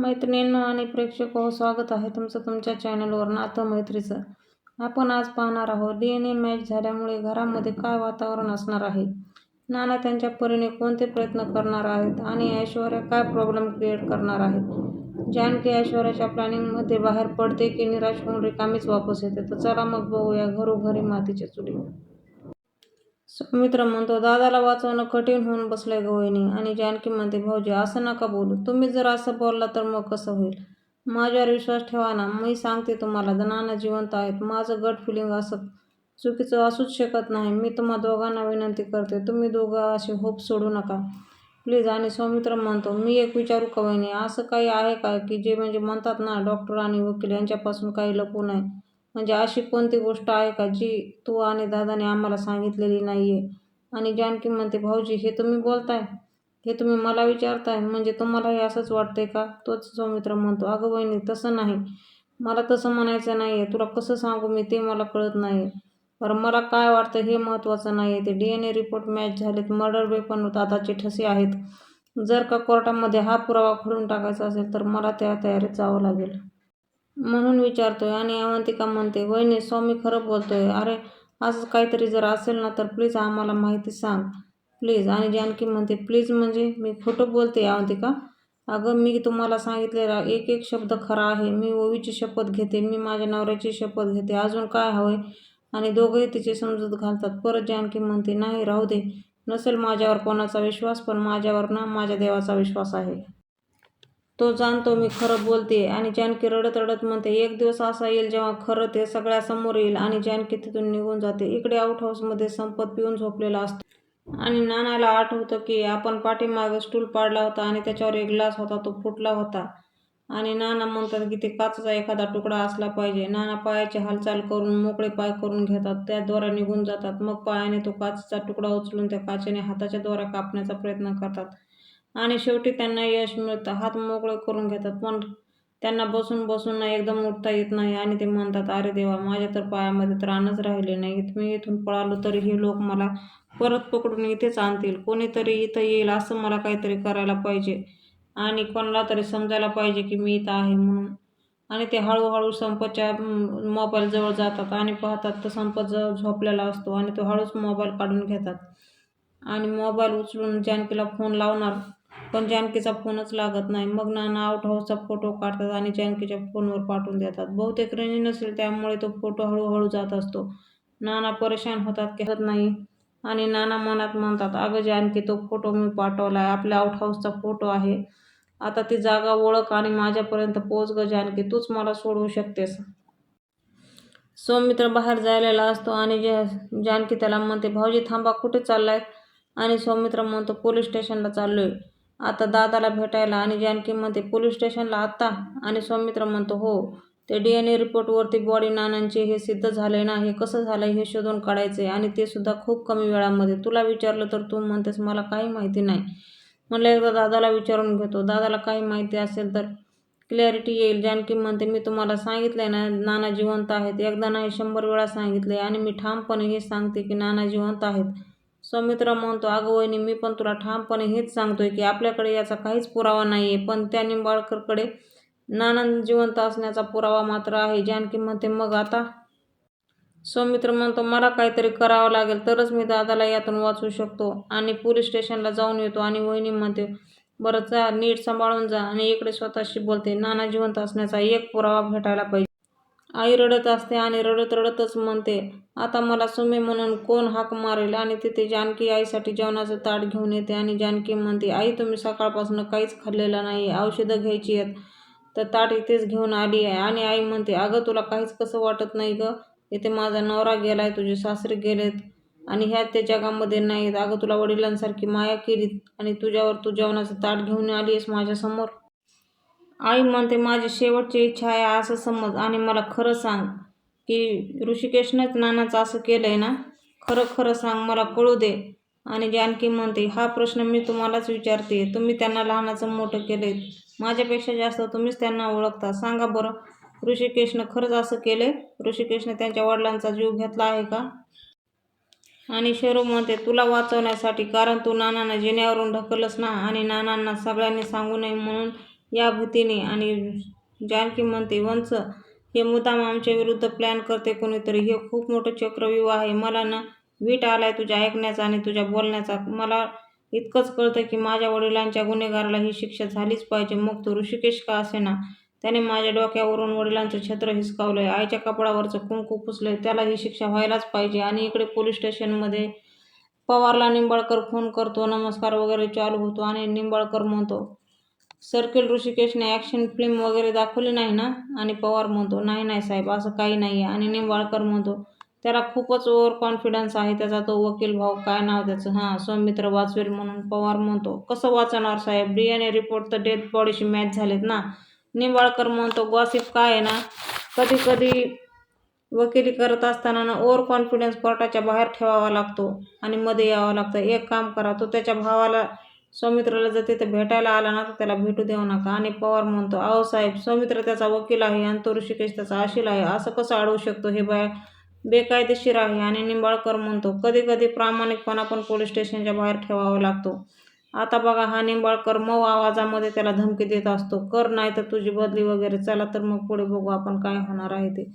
मैत्रिणींनो आणि प्रेक्षक हो स्वागत आहे तुमचं तुमच्या चॅनलवर नातं मैत्रीचं. आपण आज पाहणार आहोत डी एन ए मॅच झाल्यामुळे घरामध्ये काय वातावरण असणार आहे? नाना त्यांच्या परीने कोणते प्रयत्न करणार आहेत आणि ऐश्वर्या काय प्रॉब्लेम क्रिएट करणार आहेत? जानकी ऐश्वर्याच्या प्लॅनिंगमध्ये बाहेर पडते की निराश होऊन रिकामीच वापस येते. तर चला मग बघूया घरोघरी मातीच्या चुली. सुमित्र म्हणतो दादाला वाचवणं कठीण होऊन बसलंय गवईनी आणि जानकी म्हणते भाऊजी असं नका बोलू. तुम्ही जर असं बोलला तर मग कसं होईल? माझ्यावर विश्वास ठेवा ना. मी सांगते तुम्हाला नाना जिवंत आहेत. माझं गट फिलिंग असं चुकीचं असूच शकत नाही. मी तुम्हा दोघांना विनंती करते तुम्ही दोघं असे होप सोडू नका. प्लीज आणि सौमित्र म्हणतो मी एक विचारू का वहिनी? असं काही आहे का की जे म्हणजे म्हणतात ना डॉक्टर आणि वकील यांच्यापासून काही लपू नये? म्हणजे अशी कोणती गोष्ट आहे का जी तू आणि दादाने आम्हाला सांगितलेली नाही आहे आणि जानकी म्हणते भाऊजी हे तुम्ही बोलताय? हे तुम्ही मला विचारताय? म्हणजे तुम्हालाही असंच वाटतंय का? तोच सौमित्र म्हणतो अगं वहिनी तसं नाही. मला तसं म्हणायचं नाही आहे तुला कसं सांगू मी ते मला कळत नाही बरं मला काय वाटतं हे महत्त्वाचं नाही आहे ते D N A report match झालेत. मर्डर वेपन दादाचे ठसे आहेत. जर का कोर्टामध्ये हा पुरावा खोडून टाकायचा असेल तर मला त्या तयारीत जावं लागेल. म्हणून विचारतोय आणि अवंतिका म्हणते वहिनी स्वामी खरं बोलतोय. अरे असं काहीतरी जर असेल ना तर प्लीज आम्हाला माहिती सांग. प्लीज आणि जानकी म्हणते प्लीज म्हणजे मी खोटं बोलते अवंतिका? अगं मी तुम्हाला सांगितलेला एक एक शब्द खरा आहे. मी ओवीची शपथ घेते मी माझ्या नवऱ्याची शपथ घेते. अजून काय हवंय? आणि दोघंही तिची समजूत घालतात. परत जानकी म्हणते नाही राहू दे. नसेल माझ्यावर कोणाचा विश्वास पण माझ्यावर ना माझ्या देवाचा विश्वास आहे. तो जाणतो मी खरं बोलते आणि जानकी रडत रडत म्हणते एक दिवस असा येईल जेव्हा खरं ते सगळ्यासमोर येईल आणि जानकी तिथून निघून जाते. इकडे आउट हाऊसमध्ये संपत पिऊन झोपलेला असतो. आणि नानाला आठवतं की आपण पाठीमागं स्टूल पाडला होता आणि त्याच्यावर एक ग्लास होता तो फुटला होता. आणि नाना म्हणतात की ते काचचा एखादा तुकडा असला पाहिजे. नाना पायाची हालचाल करून मोकळे पाय करून घेतात. त्याद्वारा निघून जातात. मग पायाने तो काचचा तुकडा उचलून त्या काचेने हाताच्या द्वारा कापण्याचा प्रयत्न करतात. आणि शेवटी त्यांना यश मिळतं. हात मोकळे करून घेतात पण त्यांना बसून बसून ना एकदम उठता येत नाही आणि ते म्हणतात अरे देवा माझ्या तर पायामध्ये त्राणच राहिले नाहीत. मी इथून पळालो तरी हे लोक मला परत पकडून इथेच आणतील. कोणीतरी इथं येईल असं मला काहीतरी करायला पाहिजे आणि कोणाला तरी समजायला पाहिजे की मी इथं आहे म्हणून. आणि ते हळूहळू संपतच्या मोबाईलजवळ जातात आणि पाहतात तर संपत जवळ झोपलेला असतो आणि तो हळूच मोबाईल काढून घेतात. आणि मोबाईल उचलून जानकीला फोन लावणार पण जानकीचा फोनच लागत नाही. मग नाना आउट हाऊसचा फोटो काढतात आणि जानकीच्या फोनवर पाठवून देतात. बहुतेक रेंज नसेल त्यामुळे तो फोटो हळूहळू जात असतो. नाना परेशान होतात की होत नाही. आणि नाना मनात म्हणतात अगं जानकी तो फोटो मी पाठवला आहे आपल्या आउट हाऊसचा फोटो आहे. आता ती जागा ओळख आणि माझ्यापर्यंत पोच ग जानकी. तूच मला सोडवू शकतेस. सौमित्र बाहेर जायलेला असतो आणि जे जानकी त्याला म्हणते भाऊजी थांबा. कुठे चाललाय? आणि सौमित्र म्हणतो पोलीस स्टेशनला चाललोय. आता दादाला भेटायला आणि जानकी म्हणते पोलीस स्टेशनला आत्ता. आणि सौमित्र म्हणतो हो ते डी एन ए रिपोर्टवरती बॉडी नानांचे हे सिद्ध झाले ना हे कसं झालं हे शोधून काढायचे आणि ते सुद्धा खूप कमी वेळामध्ये. तुला विचारलं तर तू म्हणतेस मला काही माहिती नाही. म्हणलं एकदा दादाला विचारून घेतो. दादाला काही माहिती असेल तर क्लॅरिटी येईल. जानकी म्हणते मी तुम्हाला सांगितलं ना नाना जिवंत आहेत. एकदा नाही शंभर वेळा सांगितले आणि मी ठामपणे हे सांगते की नाना जिवंत आहेत. सौमित्र म्हणतो अगं वहिनी मी पण तुला ठामपणे हेच सांगतोय की आपल्याकडे याचा काहीच पुरावा नाही आहे पण त्या निंबाळकरकडे नाना जिवंत असण्याचा पुरावा मात्र आहे. जानकी म्हणते मग आता? सौमित्र म्हणतो मला काहीतरी करावं लागेल तरच मी दादाला यातून वाचू शकतो आणि पोलीस स्टेशनला जाऊन येतो. आणि वहिनी म्हणते बरं जा नीट सांभाळून जा आणि इकडे स्वतःशी बोलते. नाना जिवंत असण्याचा एक पुरावा भेटायला पाहिजे. आई रडत असते आणि रडत रडतच म्हणते आता मला सुमे म्हणून कोण हाक मारेल? आणि तिथे जानकी आईसाठी जेवणाचं ताट घेऊन येते आणि जानकी म्हणते आई तुम्ही सकाळपासून काहीच खाल्लेलं नाही औषधं घ्यायची आहेत. तर ताट इथेच घेऊन आली आहे आणि आई म्हणते अगं तुला काहीच कसं वाटत नाही गं? इथे माझा नवरा गेलाय तुझे सासरे गेलेत आणि ह्या त्या जगामध्ये नाहीत अगं तुला वडिलांसारखी माया केली आणि तुझ्यावर तू जेवणाचं ताट घेऊन आली आहेस माझ्यासमोर. आई म्हणते माझी शेवटची इच्छा आहे असं समज आणि मला खरं सांग की ऋषिकेशनंच नानाचं असं केलं आहे ना? खरं खरं सांग मला कळू दे. आणि जानकी म्हणते हा प्रश्न मी तुम्हालाच विचारते. तुम्ही त्यांना लहानाचं मोठं केले माझ्यापेक्षा जास्त तुम्हीच त्यांना ओळखता. सांगा बरं ऋषिकेशनं खरंच असं केले ऋषिकेशनं त्यांच्या वडिलांचा जीव घेतला आहे का? आणि शेरू म्हणते तुला वाचवण्यासाठी कारण तू नानांना जिन्यावरून ढकलस ना आणि नानांना सगळ्यांनी सांगू नये म्हणून या भीतीने आणि जानकी म्हणते वंच हे मुद्दाम आमच्या विरुद्ध प्लॅन करते कोणीतरी. हे खूप मोठं चक्रव्यूह आहे. मला ना वीट आलाय तुझ्या ऐकण्याचा आणि तुझ्या बोलण्याचा. मला इतकंच कळतं की माझ्या वडिलांच्या गुन्हेगाराला ही शिक्षा झालीच पाहिजे. मग तो ऋषिकेश का असेना? त्याने माझ्या डोक्यावरून वडिलांचं छत्र हिसकावलंय. आईच्या कपडावरचं कुंकू पुसलंय. त्याला ही शिक्षा व्हायलाच पाहिजे. आणि इकडे पोलीस स्टेशनमध्ये पवारला निंबाळकर फोन करतो. नमस्कार वगैरे चालू होतो आणि निंबाळकर म्हणतो सर्किल ऋषिकेशने ॲक्शन फिल्म वगैरे दाखवली नाही ना? आणि पवार म्हणतो नाही नाही साहेब असं काही नाही आहे आणि निंबाळकर म्हणतो त्याला खूपच ओव्हर कॉन्फिडन्स आहे त्याचा तो वकील भाऊ काय नाव त्याचं? हां सौमित्र वाचवेल म्हणून पवार म्हणतो कसं वाचणार साहेब? डी एन ए रिपोर्ट तर डेथ बॉडीशी मॅच झालेत ना? निंबाळकर म्हणतो गॉसिप काय आहे ना? कधी कधी वकिली करत असताना ना ओव्हर कॉन्फिडन्स कोर्टाच्या बाहेर ठेवावा लागतो आणि मध्ये यावं लागतं. एक काम करा तो त्याच्या भावाला सौमित्राला जर तिथे भेटायला आला ना तर त्याला भेटू देऊ नका. आणि पवार म्हणतो अहो साहेब सौमित्र त्याचा वकील आहे आणि तो ऋषिकेश त्याचा आशील आहे. असं कसं अडवू शकतो हे बाय? बेकायदेशीर आहे. आणि निंबाळकर म्हणतो कधी कधी प्रामाणिकपणा पण पोलीस स्टेशनच्या बाहेर ठेवावा लागतो. आता बघा हा निंबाळकर मऊ आवाजामध्ये त्याला धमकी देत असतो. कर नाही तर तुझी बदली वगैरे. चला तर मग पुढे बघू आपण काय होणार आहे ते.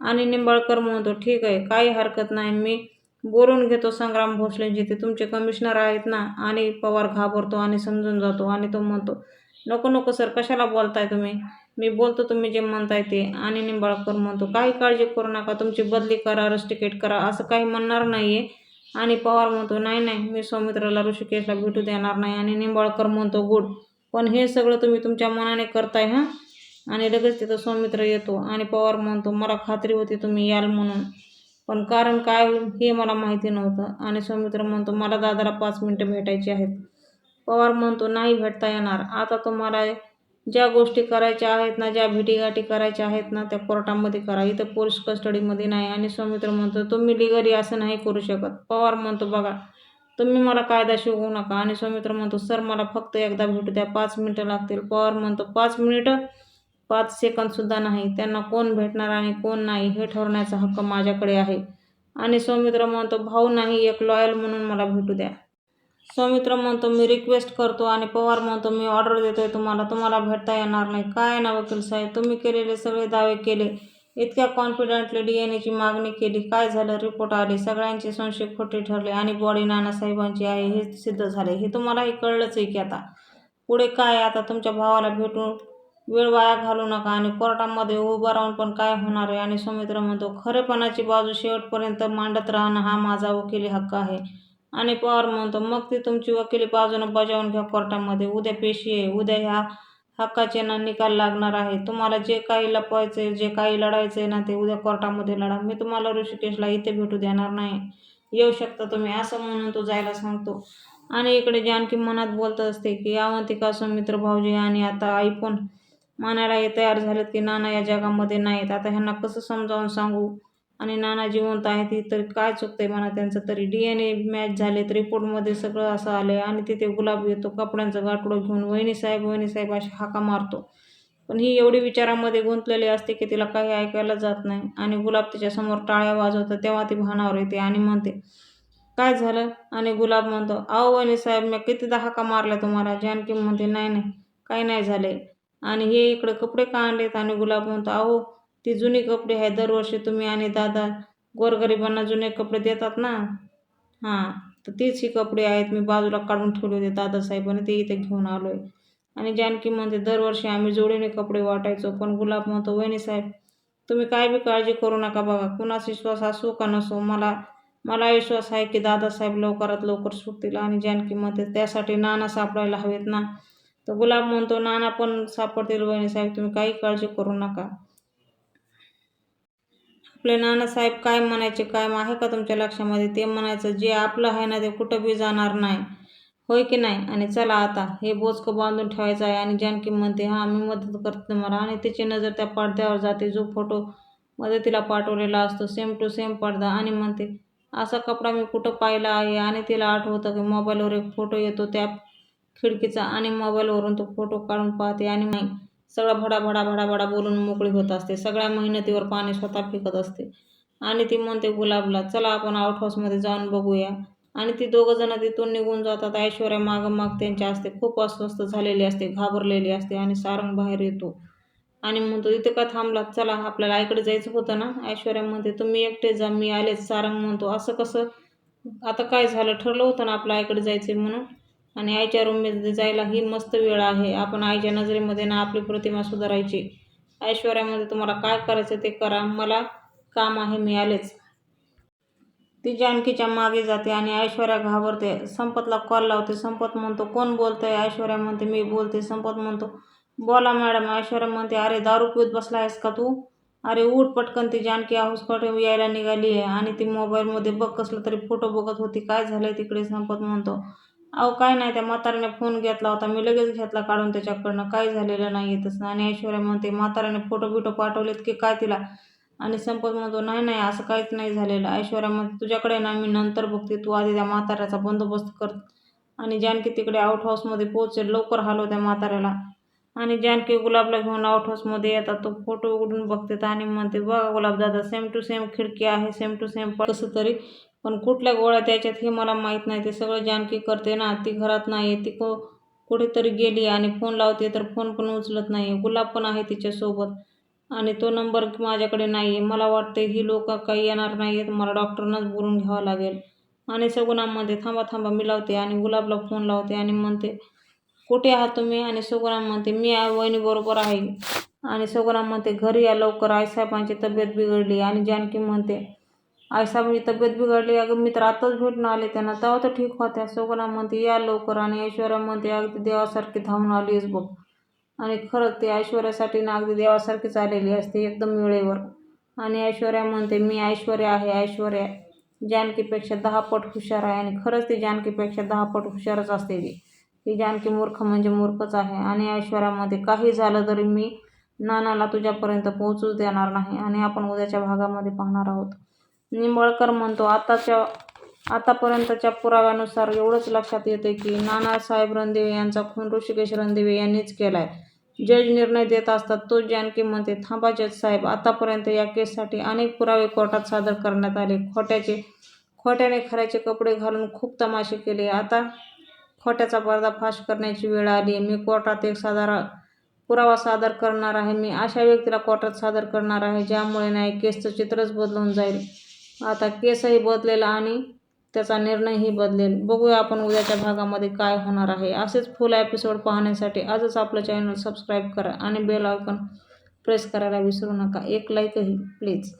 आणि निंबाळकर म्हणतो ठीक आहे काही हरकत नाही. मी बोलून घेतो संग्राम भोसलेंची ते तुमचे कमिशनर आहेत ना आणि पवार घाबरतो आणि समजून जातो आणि तो म्हणतो नको नको सर कशाला बोलताय तुम्ही? मी बोलतो तुम्ही जे म्हणताय ते. आणि निंबाळकर म्हणतो काही काळजी करू नका तुमची बदली करा रस्टिकेट करा असं काही म्हणणार नाही आहे आणि पवार म्हणतो नाही नाही मी सौमित्राला ऋषिकेशला भेटू देणार नाही. आणि निंबाळकर म्हणतो गुड पण हे सगळं तुम्ही तुमच्या मनाने करताय हां? आणि लगेच तिथं सौमित्र येतो आणि पवार म्हणतो मला खात्री होती तुम्ही याल म्हणून. पण कारण काय हे मला माहिती नव्हतं. आणि सौमित्र म्हणतो मला दादाला पाच मिनटं भेटायची आहेत. पवार म्हणतो नाही भेटता येणार. आता तुम्हाला ज्या गोष्टी करायच्या आहेत ना ज्या भेटीगाठी करायच्या आहेत ना त्या कोर्टामध्ये करा. इथं पोलीस कस्टडीमध्ये नाही. आणि सौमित्र म्हणतो तुम्ही लिगली असं नाही करू शकत. पवार म्हणतो बघा तुम्ही मला कायदा शिकवू नका. आणि सौमित्र म्हणतो सर मला फक्त एकदा भेटू द्या. पाच मिनटं लागतील. पवार म्हणतो पाच मिनिटं? पाच सेकंदसुद्धा नाही. त्यांना कोण भेटणार आणि कोण नाही हे ठरवण्याचा हक्क माझ्याकडे आहे. आणि सौमित्र म्हणतो भाऊ नाही एक लॉयल म्हणून मला भेटू द्या. सौमित्र म्हणतो मी रिक्वेस्ट करतो आणि पवार म्हणतो मी ऑर्डर देतोय तुम्हाला तुम्हाला भेटता येणार नाही. काय ना वकील साहेब तुम्ही केलेले सगळे दावे केले. इतक्या कॉन्फिडंटली डी एन एची मागणी केली. काय झालं? रिपोर्ट आले. सगळ्यांचे संशय खोटे ठरले आणि बॉडी नानासाहेबांची आहे हे सिद्ध झाले. हे तुम्हालाही कळलंच आहे की आता. पुढे काय? आता तुमच्या भावाला भेटून वेळ वाया घालू नका आणि कोर्टामध्ये उभं राहून पण काय होणार आहे? आणि सुमित्र म्हणतो खरेपणाची बाजू शेवटपर्यंत मांडत राहणं हा माझा वकिली हक्क आहे. आणि पवार म्हणतो मग ती तुमची वकिली बाजूनं बजावून घ्या कोर्टामध्ये. उद्या पेशी आहे. उद्या ह्या हक्काचे ना निकाल लागणार आहे. तुम्हाला जे काही लपवायचं आहे जे काही लढायचं आहे ना ते उद्या कोर्टामध्ये लढा. मी तुम्हाला ऋषिकेशला इथे भेटू देणार नाही. येऊ शकता तुम्ही असं म्हणून तो जायला सांगतो. आणि इकडे जानकी मनात बोलत असते की अवंतिका सुमित्र भाऊजी आणि आता आई पण मानायलाही तयार झालेत की नाना या जगामध्ये नाहीत. आता ह्यांना कसं समजावून सांगू? आणि नाना जिवंत आहेत ही तरी काय चुकतंय म्हणा त्यांचं तरी? डी एन ए मॅच झालेत रिपोर्टमध्ये सगळं असं आलं आहे आणि तिथे गुलाब येतो कपड्यांचं गाठोडं घेऊन वहिनी साहेब वहिनी साहेब अशी हाका मारतो. पण ही एवढी विचारामध्ये गुंतलेली असते की तिला काही ऐकायला जात नाही. आणि गुलाब तिच्यासमोर टाळ्या वाजवतं तेव्हा ती भानावर येते आणि म्हणते काय झालं? आणि गुलाब म्हणतो अहो वहिनी साहेब मी कितीदा हाका मारल्या तुम्हाला? जानकी म्हणते नाही नाही काही नाही झाले आणि हे इकडे कपडे का आणलेत? आणि गुलाब म्हणतो अहो ती जुनी कपडे आहे दरवर्षी तुम्ही आणि दादा गोरगरिबांना जुने कपडे देतात ना. हां तर तीच ही कपडे आहेत मी बाजूला काढून ठेवले होते दादासाहेबांनी ते इथे घेऊन आलो आहे आणि जानकी म्हणते दरवर्षी आम्ही जोडीने कपडे वाटायचो पण गुलाब म्हणतो वहिनी साहेब तुम्ही काय बी काळजी करू नका बघा कुणास विश्वास असो का नसो मला मला विश्वास आहे की दादासाहेब लवकरात लवकर सुटतील. आणि जानकी म्हणते त्यासाठी नाना सापडायला हवेत ना तर गुलाब म्हणतो नाना पण सापडतील वहिनी साहेब तुम्ही काही काळजी करू नका. आपले नानासाहेब काय म्हणायचे काय आहे का तुमच्या लक्षामध्ये? ते म्हणायचं जे आपलं आहे ना ते कुठं बी जाणार नाही. होय की नाही? आणि चला आता हे बोचकं बांधून ठेवायचं आहे. आणि जानकी म्हणते हां मी मदत करते मला आणि तिची नजर त्या पडद्यावर जाते जो फोटो मदतीला तिला पाठवलेला असतो सेम टू सेम पडदा. आणि म्हणते असा कपडा मी कुठं पाहिला आहे? आणि तिला आठवतं की मोबाईलवर एक फोटो येतो त्या खिडकीचा आणि मोबाईलवरून तो फोटो काढून पाहते आणि मग सगळं भडाभडा भडा बोलून मोकळी होत असते. सगळ्या मेहनतीवर पाणी स्वतः फेकत असते. आणि ती म्हणते गुलाबला चला आपण आउटहाऊसमध्ये जाऊन बघूया. आणि ती दोघं जण तिथून निघून जातात. ऐश्वर्या मागं माग त्यांच्या असते. खूप अस्वस्थ झालेली असते घाबरलेली असते आणि सारंग बाहेर येतो. आणि म्हणतो इथे का थांबलात? चला आपल्याला आईकडे जायचं होतं ना? ऐश्वर्या म्हणते तुम्ही एकटे जा मी आलेच. सारंग म्हणतो असं कसं? आता काय झालं? ठरलं होतं ना आपल्या आईकडे जायचं म्हणून? आणि आईच्या रूममध्ये जायला ही मस्त वेळ आहे. आपण आईच्या नजरेमध्ये ना आपली प्रतिमा सुधारायची. ऐश्वर्यामध्ये तुम्हाला काय करायचं ते करा. मला काम आहे मिळालेच. ती जानकीच्या मागे जाते आणि ऐश्वर्या घाबरते. संपतला कॉल लावते. संपत म्हणतो कोण बोलतंय? ऐश्वर्या म्हणते मी बोलते. संपत म्हणतो बोला मॅडम. ऐश्वर्या म्हणते अरे दारू पीत बसला आहेस का तू? अरे उठ पटकन ती जानकी हाऊसकडे यायला निघाली आहे. आणि ती मोबाईलमध्ये बघ कसलं तरी फोटो बघत होती. काय झालंय तिकडे? संपत म्हणतो अहो काय नाही त्या म्हाताऱ्याने फोन घेतला होता. मी लगेच घेतला काढून त्याच्याकडनं. काय झालेलं नाही आहे तसं आणि ऐश्वर्या म्हणते म्हाताऱ्याने फोटो बिटो पाठवलेत की काय तिला? आणि संपत म्हणतो नाही नाही असं काहीच नाही झालेलं. ऐश्वर्या म्हणते तुझ्याकडे ना मी नंतर बघते. तू आधी त्या म्हाताऱ्याचा बंदोबस्त कर. आणि जानकी तिकडे आउट हाऊसमध्ये पोहोचेल. लवकर हलव त्या म्हाताऱ्याला. आणि जानकी गुलाबला घेऊन आउट हाऊसमध्ये येतात. तो फोटो उघडून बघते आणि म्हणते बघा गुलाबदादा सेम टू सेम खिडकी आहे सेम टू सेम कसं तरी पण कुठल्या गोळ्या त्याच्यात हे मला माहीत नाही. ते सगळं जानकी करते ना. ती घरात नाही ती को कुठेतरी गेली आणि फोन लावते तर फोन पण उचलत नाही गुलाब पण आहे तिच्यासोबत. आणि तो नंबर माझ्याकडे नाही आहे मला वाटते ही लोक काही येणार नाही आहेत मला डॉक्टरनाच बोलून घ्यावं लागेल. आणि सगुणामध्ये थांबा थांबा मी लावते आणि गुलाबला फोन लावते आणि म्हणते कुठे आहात तुम्ही? आणि सगुणा म्हणते मी वहिनीबरोबर आहे. आणि सगुणा म्हणते घरी या लवकर. आईसाहेबांची तब्येत बिघडली. आणि जानकी म्हणते आईसाहेबांची तब्येत बिघडली. अगं मी तर आताच भेटून आले त्यांना. तेव्हा तर ठीक होत्या. सगुणा म्हणते या लवकर आणि ऐश्वर्या म्हणते अगदी देवासारखी धावून आलीस बघ. आणि खरंच ते ऐश्वर्यासाठी ना अगदी देवासारखीच आलेली असते एकदम वेळेवर. आणि ऐश्वर्या म्हणते मी ऐश्वर्या आहे ऐश्वर्या. जानकीपेक्षा दहा पट हुशार आहे आणि खरंच ती जानकीपेक्षा दहा पट हुशारच असते ती. ती जानकी मूर्ख म्हणजे मूर्खच आहे. आणि ऐश्वर्यामध्ये काही झालं तरी मी नानाला तुझ्यापर्यंत पोहोचूच देणार नाही आणि आपण उद्याच्या भागामध्ये पाहणार आहोत. निंबाळकर म्हणतो आताच्या आतापर्यंतच्या पुराव्यानुसार एवढंच लक्षात येते की नानासाहेब रणदिवे यांचा खून ऋषिकेश रणदिवे यांनीच केला आहे जज निर्णय देत असतात तो जानकी म्हणते थांबा जज साहेब आतापर्यंत या केससाठी अनेक पुरावे कोर्टात सादर करण्यात आले. खोट्याचे खोट्याने खऱ्याचे कपडे घालून खूप तमाशे केले. आता खोट्याचा पर्दाफाश करण्याची वेळ आली. आहे मी कोर्टात एक साधारण पुरावा सादर करणार आहे. मी अशा व्यक्तीला कोर्टात सादर करणार आहे ज्यामुळे नाही केसचं चित्रच बदलून जाईल. आता केसही बदलेल आणि त्याचा निर्णयही बदलेल. बघूया आपण उद्याच्या भागामध्ये काय होणार आहे. असेच फुल एपिसोड पाहण्यासाठी आजच आपलं चॅनल सबस्क्राईब करा आणि बेल आयकॉन प्रेस करायला विसरू नका. एक लाईकही प्लीज